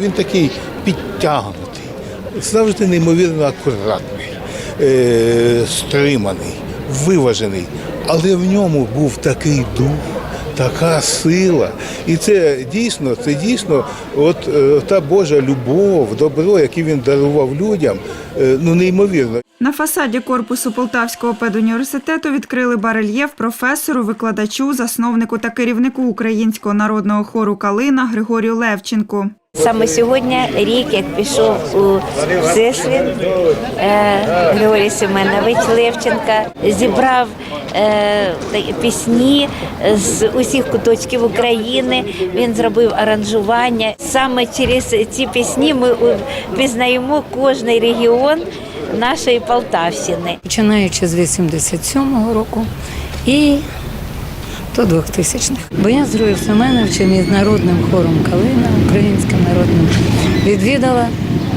Він такий підтягнутий, завжди неймовірно акуратний, е, стриманий, виважений. Але в ньому був такий дух, така сила. І це дійсно, це дійсно, от е, та Божа любов, добро, яке він дарував людям, е, ну неймовірно. На фасаді корпусу Полтавського педуніверситету відкрили барельєф професору, викладачу, засновнику та керівнику українського народного хору Калина Григорію Левченку. Саме сьогодні рік, як пішов у Всесвіт е, Григорій Семенович Левченка, зібрав е, пісні з усіх куточків України. Він зробив аранжування. Саме через ці пісні ми пізнаємо кожний регіон нашої Полтавщини. починаючи з 87-го року і до 2000-х. Бо я з Героїв Семеновичем і з народним хором Калина, українським народним, відвідала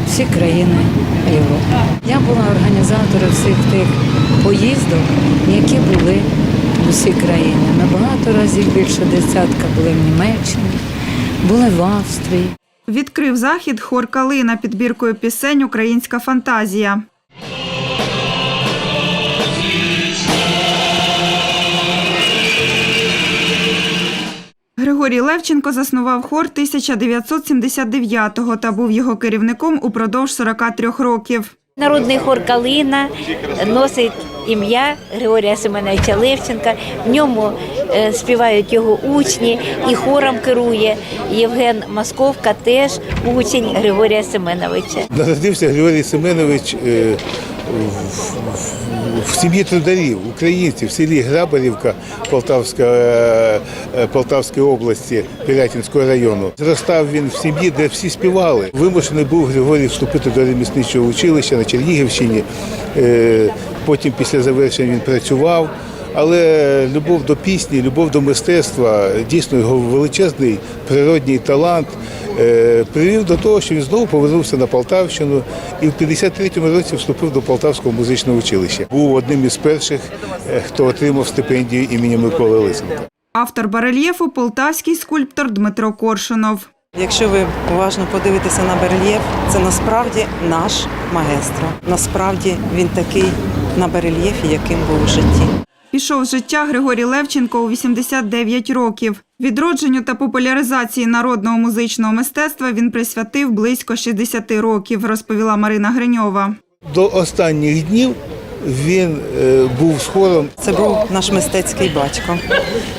всі країни Європи. Я була організатором всіх тих поїздок, які були в усі країни. Набагато разів більше десятка були в Німеччині, були в Австрії. Відкрив захід хор Калина підбіркою пісень Українська фантазія. Григорій Левченко заснував хор 1979-го та був його керівником упродовж 43 років. Народний хор Калина носить ім'я Григорія Семеновича Левченка. В ньому е, співають його учні і хором керує Євген Московка, теж учень Григорія Семеновича. Народився Григорій Семенович е, в, сім'ї трударів, українців, в селі Грабарівка Полтавська, е, е, Полтавської області, Пирятинського району. Зростав він в сім'ї, де всі співали. Вимушений був Григорій вступити до ремісничого училища на Чернігівщині. Е, Потім після завершення він працював. Але любов до пісні, любов до мистецтва, дійсно його величезний природній талант е, привів до того, що він знову повернувся на Полтавщину і в 53-му році вступив до Полтавського музичного училища. Був одним із перших, е, хто отримав стипендію імені Миколи Лисенка. Автор барельєфу полтавський скульптор Дмитро Коршунов. Якщо ви уважно подивитеся на барельєф, це насправді наш маестро. Насправді він такий на барельєфі, яким був у житті. Пішов з життя Григорій Левченко у 89 років. Відродженню та популяризації народного музичного мистецтва він присвятив близько 60 років, розповіла Марина Гриньова. До останніх днів він е, був з хором Це був наш мистецький батько.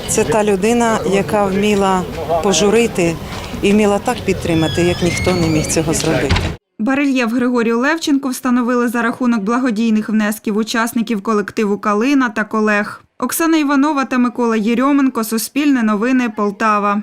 Це та людина, яка вміла пожурити і вміла так підтримати, як ніхто не міг цього зробити. Барельєф Григорію Левченку встановили за рахунок благодійних внесків учасників колективу Калина та колег. Оксана Іванова та Микола Єрьоменко. Суспільне новини Полтава.